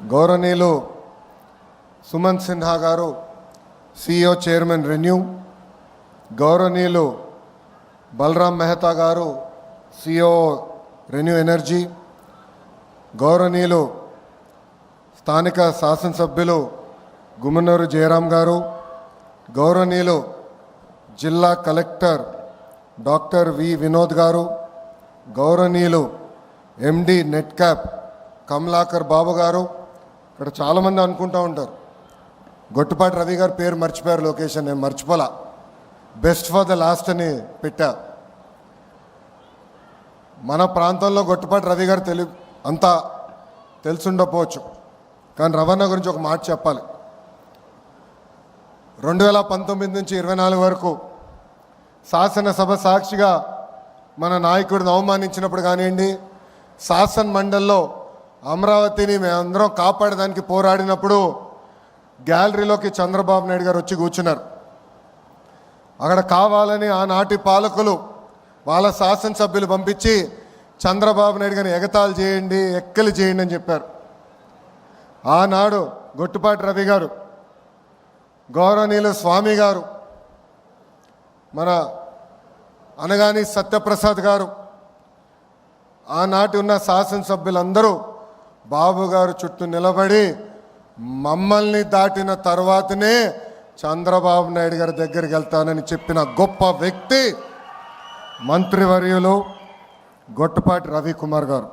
గౌరవనీయులు సుమన్ సిన్హా గారు CEO chairman renew గౌరవనీయులు బలరాం మెహతా గారు సిఇఓ రెన్యూ ఎనర్జీ గౌరవనీయులు స్థానిక శాసనసభ్యులు గుమ్మనూరు జయరాం గారు గౌరవనీయులు జిల్లా కలెక్టర్ డాక్టర్ వి వినోద్ గారు గౌరవనీయులు MD net cap Kamalakar Babu గారు ఇక్కడ చాలామంది అనుకుంటూ ఉంటారు. గొట్టుపాటి రవి గారు పేరు మర్చిపోయారు లొకేషన్ నేను మర్చిపోలా. బెస్ట్ ఫర్ ద లాస్ట్ అని పెట్టా. మన ప్రాంతంలో గొట్టుపాటి రవి గారు తెలి అంతా తెలుసుండకపోవచ్చు. కానీ రవాణా గురించి ఒక మాట చెప్పాలి. రెండు వేల పంతొమ్మిది నుంచి ఇరవై నాలుగు వరకు శాసనసభ సాక్షిగా మన నాయకుడిని అవమానించినప్పుడు కానివ్వండి శాసన మండలిలో అమరావతిని మేమందరం కాపాడడానికి పోరాడినప్పుడు గ్యాలరీలోకి చంద్రబాబు నాయుడు గారు వచ్చి కూర్చున్నారు. అక్కడ కావాలని ఆనాటి పాలకులు వాళ్ళ శాసనసభ్యులు పంపించి చంద్రబాబు నాయుడు గారిని ఎగతాళి చేయండి ఎక్కలు చేయండి అని చెప్పారు. ఆనాడు గొట్టుపాటి రవి గారు గౌరవనీయులు స్వామి గారు మన అనగాని సత్యప్రసాద్ గారు ఆనాటి ఉన్న శాసనసభ్యులందరూ బాబు గారు చుట్టూ నిలబడి మమ్మల్ని దాటిన తర్వాతనే చంద్రబాబు నాయుడు గారి దగ్గరికి వెళ్తానని చెప్పిన గొప్ప వ్యక్తి మంత్రివర్యులు గొట్టపాటి రవికుమార్ గారు.